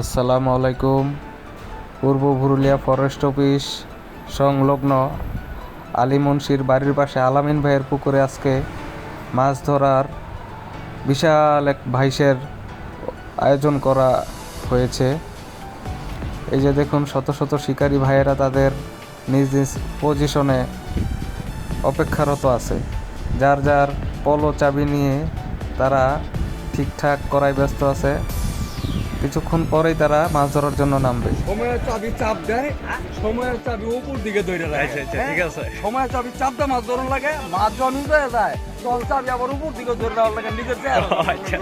আসসালামু আলাইকুম। পূর্ব Bhurulia forest office সংলগ্ন আলী মুন্সির বাড়ির পাশে আলামিন ভাইয়ের পুকুরে আজকে মাছ ধরার বিশাল এক ভাইসের আয়োজন করা হয়েছে। এই যে দেখুন, শত শত শিকারী ভাইয়েরা তাদের নিজ নিজ পজিশনে অপেক্ষারত আছে। যার যার পলো চাবি নিয়ে তারা ঠিকঠাক করায় ব্যস্ত আছে। কিছুক্ষণ পরেই তারা মাছ ধরার জন্য নামবে। সময়ের চাবি চাপ দেয় সময়ের চাবি উপর দিকে ধরে রাখে ঠিক আছে। সময়ের চাবি চাপ দেয় মাছ ধরুন লাগে মাছ যখন উঠে যায় তখন চাবি আবার উপর দিকে ধরে দেওয়ার লাগে নিজের আচ্ছা।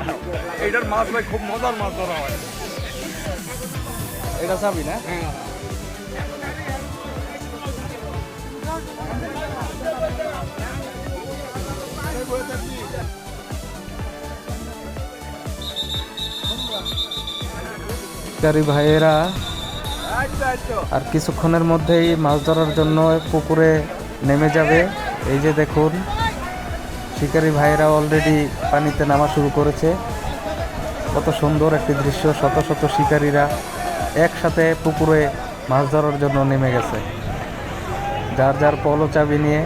এইটার মাছ ভাই খুব মজার মাছ ধরা হয়। এটা চাবি না? শিকারী ভাইয়েরা। আর কিছুক্ষণের মধ্যেই মাছ ধরার জন্য পুকুরে নেমে যাবে। এই যে দেখুন শিকারী ভাইয়েরা অলরেডি পানিতে নামা শুরু করেছে। কত সুন্দর একটি দৃশ্য, শত শত শিকারীরা একসাথে পুকুরে মাছ ধরার জন্য নেমে গেছে। যার যার পলো চাবি নিয়ে,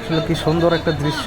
আসলে কি সুন্দর একটা দৃশ্য।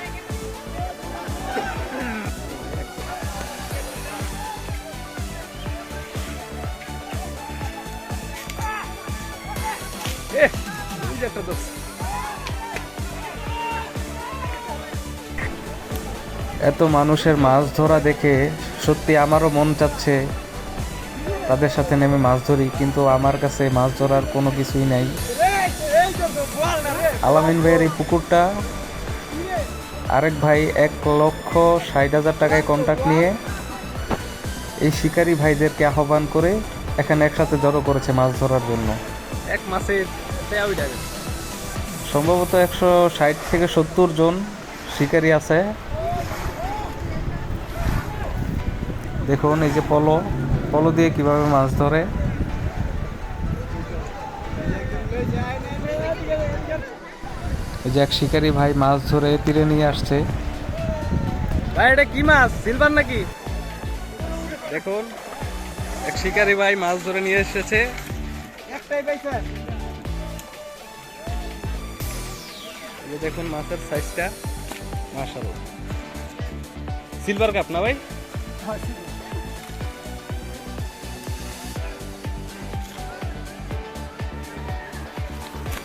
এত মানুষের মাছ ধরা দেখে সত্যি আমারও মন চাচ্ছে তাদের সাথে নেমে মাছ ধরি, কিন্তু আমার কাছে মাছ ধরার কোনো কিছুই নাই। আলামিন ভাইয়ের এই পুকুরটা, আরেক ভাই এক লক্ষ ষাট হাজার টাকায় কন্ট্যাক্ট নিয়ে এই শিকারী ভাইদেরকে আহ্বান করে এখানে একসাথে জড়ো করেছে মাছ ধরার জন্য। এক মাসের তেয়াবি যাবে। সম্ভবত একশো ষাট থেকে সত্তর জন শিকারী আছে। দেখুন এই যে পলো পলো দিয়ে কীভাবে মাছ ধরে। এই যে এক শিকারী ভাই মাছ ধরে তীরে নিয়ে আসছে। ভাই এটা কি মাছ? সিলভার নাকি? দেখুন এক শিকারী ভাই মাছ ধরে নিয়ে এসেছে। দেখুন মাছের সাইজটা মাশাআল্লাহ। সিলভার কাপ না ভাই?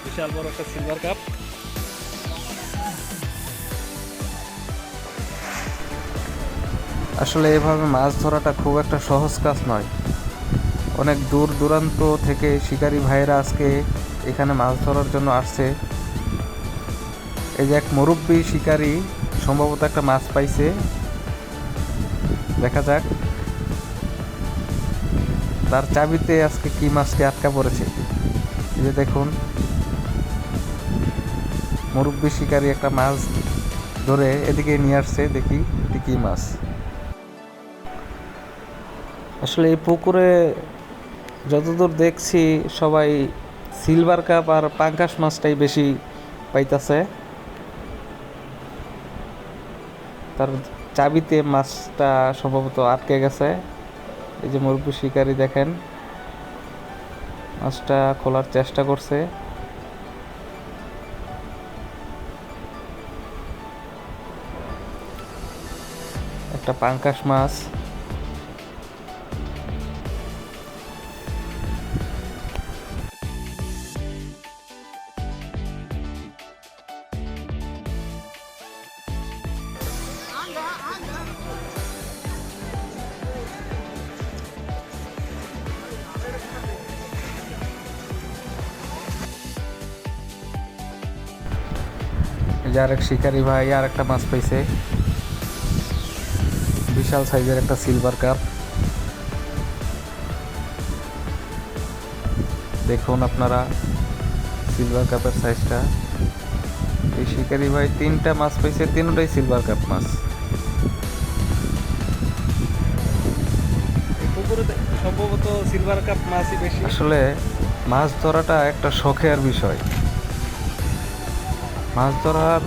বিশাল বড় একটা সিলভার কাপ আসলে এভাবে মাছ ধরাটা খুব একটা সহজ কাজ নয়। অনেক দূর দূরান্ত থেকে শিকারী ভাইয়েরা আজকে এখানে মাছ ধরার জন্য আসছে। এই যে এক মুরব্বী শিকারী সম্ভবত একটা মাছ পাইছে। দেখা যাক। তার চাবিতে আজকে কি মাছটি আটকা পড়েছে? এই যে দেখুন। মুরব্বী শিকারী একটা মাছ ধরে এদিকে নিয়ে আসছে। দেখি এটি কি মাছ। আসলে এই পুকুরে যতদূর দেখছি, সবাই সিলভার কাপ আর পাঙ্কাশ মাছটাই বেশি পাইতাছে। তার চাবিতে মাছটা সম্ভবত আটকে গেছে। এই যে মুরব্বী শিকারি দেখেন, মাছটা খোলার চেষ্টা করছে। একটা পাঙ্কাশ মাছ। যে আরেক শিকারি ভাই আর একটা মাছ পাইছে। বিশাল সাইজের একটা সিলভার কাপ দেখুন আপনারা সিলভার কাপের সাইজটা এই শিকারি ভাই তিনটা মাছ পাইছে তিনটাই সিলভার কাপ মাছ। সম্ভবত সিলভার কাপ মাছই বেশি। আসলে মাছ ধরাটা একটা শখের বিষয়। মাছ ধরার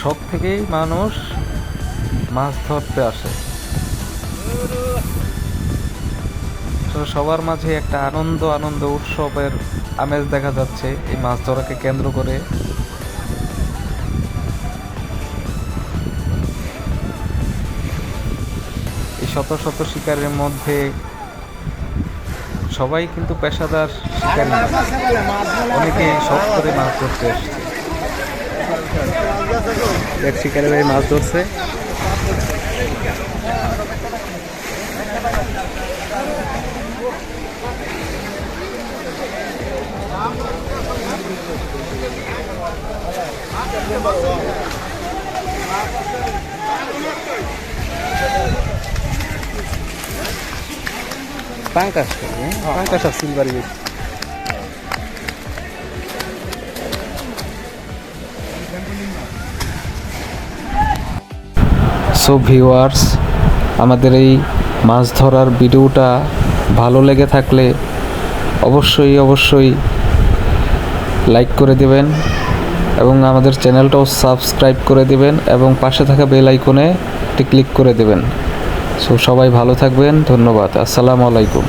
শখ থেকেই মানুষ মাছ ধরতে আসে। সবার মাঝে একটা আনন্দ আনন্দ উৎসবের আমেজ দেখা যাচ্ছে এই মাছ ধরাকে কেন্দ্র করে। এই শত শত শিকারের মধ্যে সবাই কিন্তু পেশাদার শিকারী। অনেকে শখ করে মাছ ধরতে এসছে। এক শিকারি ভাই মাছ ধরছে। পাঙ্কাশ পাঙ্কাশ আর সিলভারই বেশি সো ভিউয়ার্স আমাদের এই মাছ ধরার ভিডিওটা ভালো লেগে থাকলে অবশ্যই অবশ্যই লাইক করে দেবেন এবং আমাদের চ্যানেলটাও সাবস্ক্রাইব করে দেবেন এবং পাশে থাকা বেল আইকনে ক্লিক করে দেবেন। সো সবাই ভালো থাকবেন, ধন্যবাদ, আসসালামু আলাইকুম।